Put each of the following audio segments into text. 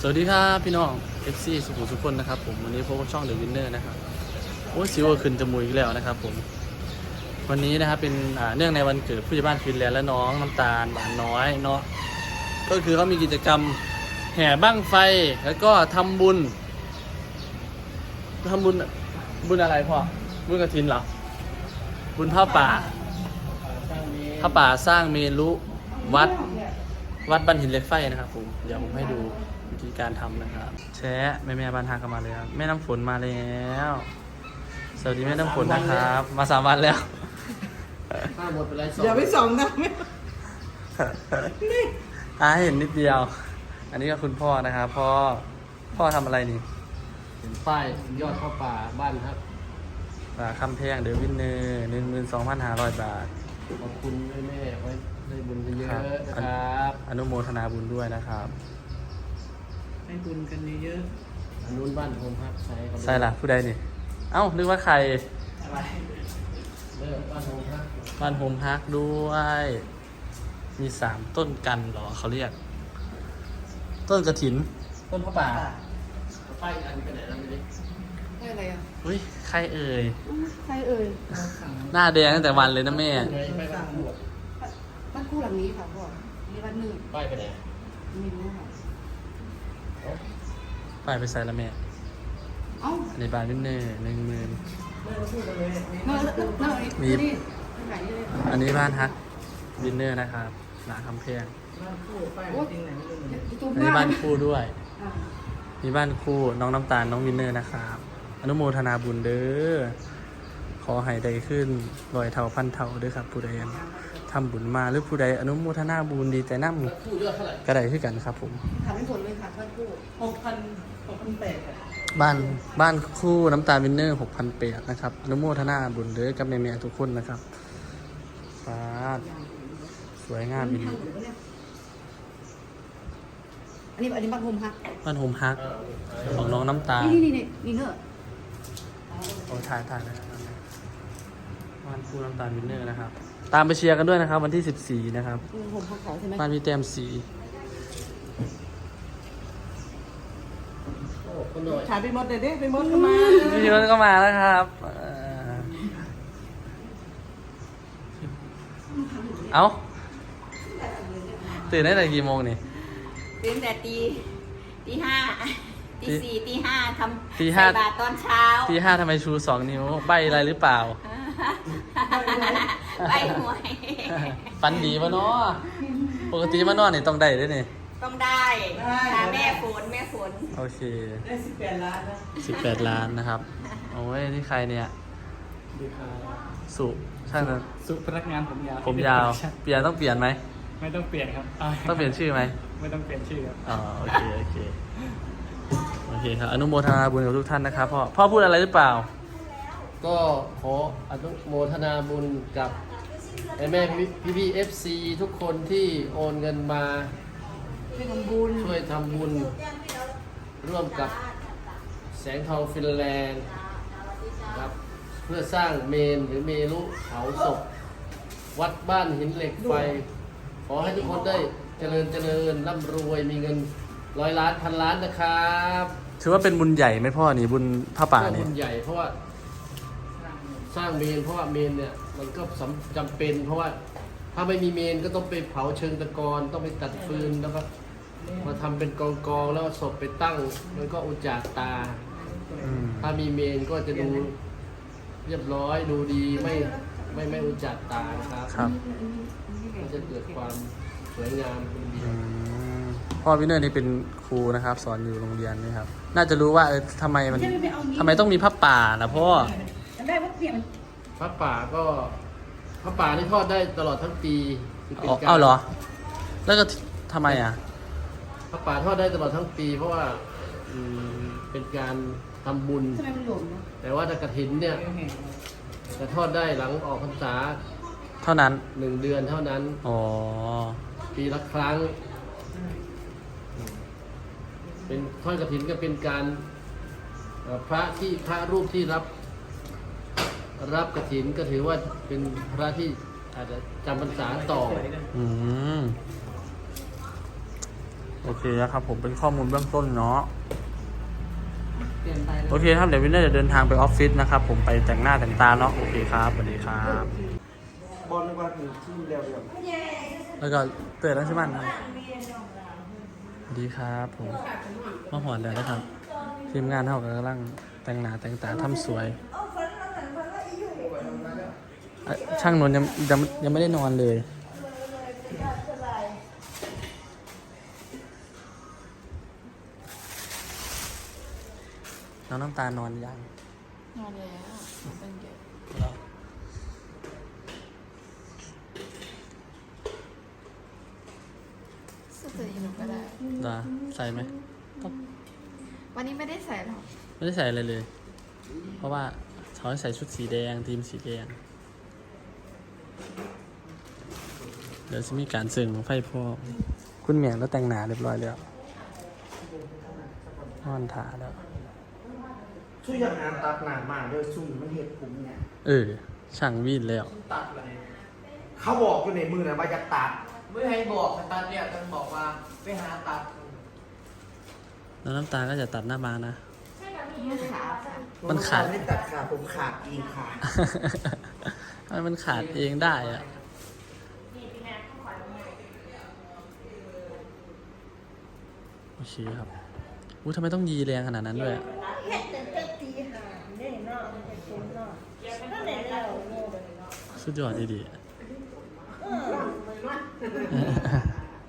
สวัสดีครับพี่น้อง FC สุขุมสุขคนนะครับผมวันนี้พบกับช่องเดอะวินเนอร์นะครับโอ้ยซิวขึ้นจมูกอีกแล้วนะครับผม วันนี้นะครับเป็นเนื่องในวันเกิดผู้ใหญ่บ้านฟินแลนด์และน้องน้ำตาลหวานน้อยเนาะก็คือเขามีกิจกรรมแห่บ้างไฟแล้วก็ทำบุญทำบุญบุญอะไรพ่อบุญกระถินเหรอบุญผ้าป่าผ้าป่าสร้างเมรุวัดวัดบันหินเหล็กไฟนะครับผมเดี๋ยวผมให้ดู วิธีการทำนะครับ แชะแม่แม่บ้านทางกันมาแล้วแม่น้ำฝนมาแล้ว สวัสดีแม่น้ำฝนนะครับ มาสามวันแล้ว ห้าหมดไปแล้วสองอย่าไปส่องนะไม่อ่าให้เห็นนิดเดียว อันนี้ก็คุณพ่อนะครับพ่อพ่อทำอะไรนี่เห็นป้ายยอดข้าวป่าบ้านครับอ่าคำแพงเดอวินเนอร์หนึ่งหมื่นสองพันห้าร้อยบาท ขอบคุณแม่แม่ๆไว้ได้บุญกันเยอะครับนะครับ อนุโมทนาบุญด้วยนะครับ ให้บุญกันเยอะอันนู้นบ้านผมครับใช้ครับใช่ล่ะผู้ใดนี่ เอ้า นึกว่าใครเลิกบ้านผมครับบ้านโฮมฮักด้วย มีสามต้นกันเหรอเขาเรียก ต้นกระถิน ต้นพระป่าป้ายอันไปไหนแล้วไม่ได้ๆได้อะไรอะอุ้ย ใครเอ่ยใครเอ่ยหน้าแดงตั้งแต่วันเลยนะแม่ ไงไปบ้านคู่อะบ้านคู่หลังนี้ค่ะพ่อมีบ้านหนึ่งป้ายไปไหนมีรู้ค่ะ ไปไปใส่ละแม่เอ้าอันนี้บาทนิดนึงหนึ่งหมื่นเมื่อเมื่อเมื่อมีนี่ไหนเลยอันนี้บ้านฮักดินเนอร์นะครับหนาคำแพงบ้านคู่ไปจริงไหนไม่รู้เลยตุ้มอันนี้บ้านคู่ด้วยอ่ามีบ้านคู่น้องน้ำตาลน้องวินเนอร์นะครับอนุโมทนาบุญเด้อข อให้ได้ขึ้นรอยเท่าพันเท่าเด้อครับ ผู้ใดทำบุญมาหรือผู้ใดอนุโมทนาบุญดีแต่น้ำคู่ยอดเท่าไหร่ก็ได้ขึ้นกันครับ ผมถามไม่ผลเลยค่ะบ้านคู่หกพันหกพันแปดอะบ้านบ้านคู่น้ำตาลวินเนอร์หกพันเปดนะครับอนุโมทนาบุญเด้อกับแม่ๆทุกคนนะครับฟ้าดสวยงามดีทางหนูเนี่ยอันนี้อันนี้บ้านโฮมฮักบ้านโฮมฮักของน้องน้ำตาลนี่นี่นี่นี่เนอร์โอ้ถ่ายถ่ายนะครั บบ้านคู่น้ำตาลวินเนอร์นะครับ ตามไปเชียร์กันด้วยนะครับ วันที่ 14 นะครับโฮมฮักเขาใช่ไหมบ้านพี่แต้มสีโอ้คนหน่อยขายไปหมดเลยเด้ไปหมดก็มาพี่รถก็มาแล้วครับ เอ่อเอาตื่นได้แต่กี่โมงนี่ตื่นแต่ตีตีห้าตีตีสี่ตีห้าทำตีห้าใส่บาตรตอนเช้าทีห้าทำไมชูสองนิ้ว ใบอะไรหรือเปล่า ไปหวย ฟันดีปะเนาะปกติมานอนนี่ต้องได้ด้วยนี่ ต้องได้ค่ะแม่ฝนแม่ฝนโอเค ได้สิบแปดล้านนะสิบแปดล้านนะครับ โอ้ย นี่ใครเนี่ย ดีครับสุช่างนะสุพนักงานผมยาวผมยาว เปลี่ยนต้องเปลี่ยนไหม ไม่ต้องเปลี่ยนครับาต้องเปลี่ยนชื่อไหม ไม่ต้องเปลี่ยนชื่อครับ อ๋อ โอเค โอเค โอเคครับ อนุโมทนาบุญกับทุกท่านนะครับพ่อ พ่อพูดอะไรหรือเปล่า ก็ขออนุโมทนาบุญกับแม่แม่พี่พี่เอฟซีทุกคนที่โอนเงินมาช่วยทำบุญช่วยทำบุญ ร่วมกับแสงทองฟินแลนด์ครับเพื่อสร้างเมนหรือเมรุเผาศพ วัดบ้านหินเหล็กไฟ ขอให้ทุกคนได้เจริญเจริญร่ำรวยมีเงินร้อยล้านพันล้านนะครับ ถือว่าเป็นบุญใหญ่ไหมพ่อนี่บุญผ้าป่าก็นี่บุญใหญ่เพราะว่า สร้างเมน เพราะว่าเมนเนี่ยมันก็สำจำเป็น เพราะว่าถ้าไม่มีเมนก็ต้องไปเผาเชิงตะกอนต้องไปตัดฟืนแล้วก็มาทำเป็นกองกองๆแล้วเอาศพไปตั้งมันก็อุจจาตาอืมถ้ามีเมนก็จะดูเรียบร้อยดูดีไม่ไม่ไม่อุจจาตานะครับครับก็จะเกิดความสวยงามเป็นดีอืมพ่อวินเนอร์นี่เป็นครูนะครับ สอนอยู่โรงเรียนนี่ครับ น่าจะรู้ว่าเออทำไมมันทำไมต้องมีผ้าป่านะพ่อจำ ได้ว่าเปลี่ยนพระป่าก็พระป่านี่ทอดได้ตลอดทั้งปีคืป็นอ๋อการเอ้าเหรอ แล้วก็ทำไมอะ พระป่าทอดได้ตลอดทั้งปี เพราะว่าอืมเป็นการทำบุญ ทำไมมันหลวมเนาะแต่ว่าถ้ากระถินเนี่ยจะทอดได้หลังออกพรรษาเท่านั้น หนึ่งเดือนเท่านั้น อ๋อ ปีละครั้ง เป็นทอดกระถินก็เป็นการเอ่อพระที่พระรูปที่รับ รับกระถินก็ถือว่าเป็นพระที่อาจจะจำพรรษาต่อ อืม โอโอเคนะครับ ผมเป็นข้อมูลเบื้องต้นเนาะเปลี่ยนไปแล้วโอเคครับ เดี๋ยววินเนอร์จะเดินทางไปออฟฟิศนะครับ ผมไปแต่งหน้าแต่งตาเนาะ โอเคครับสวัสดีครับ บอลนึกว่าถึงที่เร็วแล้วก็เปิดแล้วใช่ไหมครับสวัสดีครับผมมาหอนแล้วนะครับ ทีมงานเท่ากับกำลังแต่งหน้าแต่งตาทำสวยเอ่อ ช่างนนท์ยังยังยังไม่ได้นอนเลย น้องน้ำตาลนอนยัง นอนแล้วเป็นเก็บสเตอร์อีหนูก็ได้ ดาใส่ไหม วันนี้ไม่ได้ใส่หรอก ไม่ได้ใส่อะไรเลย เพราะว่าเขาให้ใส่ชุดสีแดงทีมสีแดง เดี๋ยวจะมีการซึ่งของไฟพ่อคุณเมียแล้วแต่งหนาเรียบร้อยแล้วนอนถาแล้วช่วยอย่างงานตัดหนามาเด้อชุ่มมันเห็ดผมเนี่ยเออช่างวีดแล้ว ตัดเลยเขาบอกอยู่ในมือนะว่าจะตัดเมื่อให้บอกให้ตัดเนี่ยต้องบอกว่าไปหาตัดแล้วน้ำตาลก็จะตัดหน้าบานนะไม่ขาดค่ะมันขาด ไม่ตัดขาผมขาดเองขาดทำไมมันขาดเองได้อะ โอเคครับอู้ทำไมต้องยีแรงขนาดนั้นด้วยอะเฮ็ดตั้งแต่ตีห้าเนี่ยเนาะมันจะสูงเนาะนั่นแหละเราโง่ไปเนาะสุดยอดดีเอ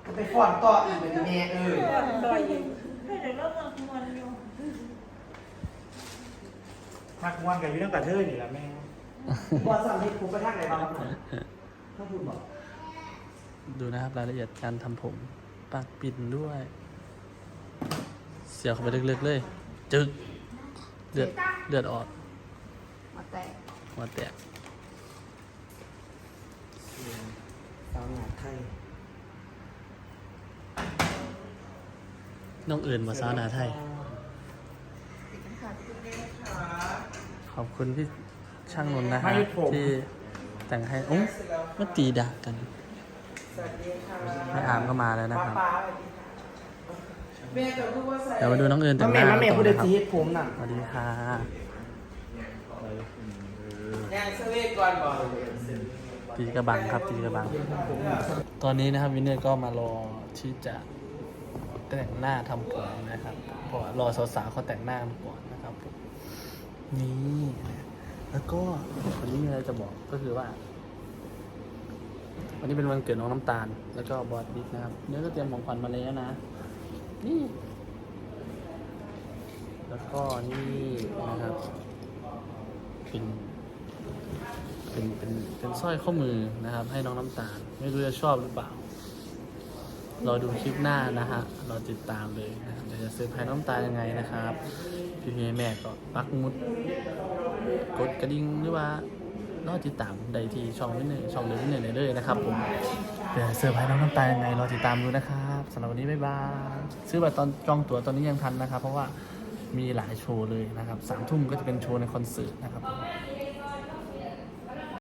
อไปฟ้อนต่ออีกเป็นแม่เอ้ยดอยอยู่ให้เดี๋ยวเรามาคุยอยู่ทักวันกับยุ่งกับเธอนี่แหละแม่บอสสั่งให้ผมไปทางไหนบ้างครับถ้าคุณบอกๆดูนะครับรายละเอียดการทำผม ปากปิดด้วยเสียบเข้าไปลึกๆเลย จึกเลือดเลือดออกมาแตกหัวแตกสาวหนาไทยน้องอื่นมาซาวนาไทยติดกันขาดขอบคุณพี่ช่างนนท์นะฮะ ที่แต่งให้โอ้มาตีดากัน สวัสดีค่ะแม่อามก็มาแล้วนะครับ ป้า แม่จะพูดว่าใส่เดี๋ยวมาดูน้องเอิญแต่งหแม่น้าแม่ต่พูอดได้นะครับทีเฮ็ดผมน่ะ สวัสดีค่ะแย่งเซเว่นก่อนบอกตีกระบังครับตีกระบัง ตอนนี้นะครับวินเนอร์ก็มารอที่จะแต่งหน้าทำผมนะครับเพราะว่ารอสาวๆเขาแต่งหน้ากันก่อนนะครับผมนี่แล้วก็วันนี้มีอะไรจะบอกก็คือว่า วันนี้เป็นวันเกิดน้องน้ำตาล แล้วก็บอสบิ๊กนะครับเนื้อก็เตรียมของขวัญมาแล้วนะ นี่ แล้วก็นี่นะครับ เป็นเป็นเป็นเป็นสร้อยข้อมือนะครับ ให้น้องน้ำตาล ไม่รู้จะชอบหรือเปล่า รอดูคลิปหน้านะฮะรอติดตามเลยนะครับเดี๋ยวจะเซอร์ไพรส์น้น้ำตาลยังไงนะครับ พี่แม่ก็ปักมุด กดกระดิ่งหรือว่า รอติดตามใดที่ช่องวินเนอร์ช่องเดวินเนอร์เลยนะครับผมเดี๋ยวเซอร์ไพรส์น้องน้ำตาลยังไงรอติดตามดูนะครับสำหรับวันนี้บ๊ายบายซื้อบัตรตอนจองตั๋วตอนนี้ยังทันนะครับ เพราะว่ามีหลายโชว์เลยนะครับสามทุ่มก็จะเป็นโชว์ในคอนเสิร์ตนะครับผม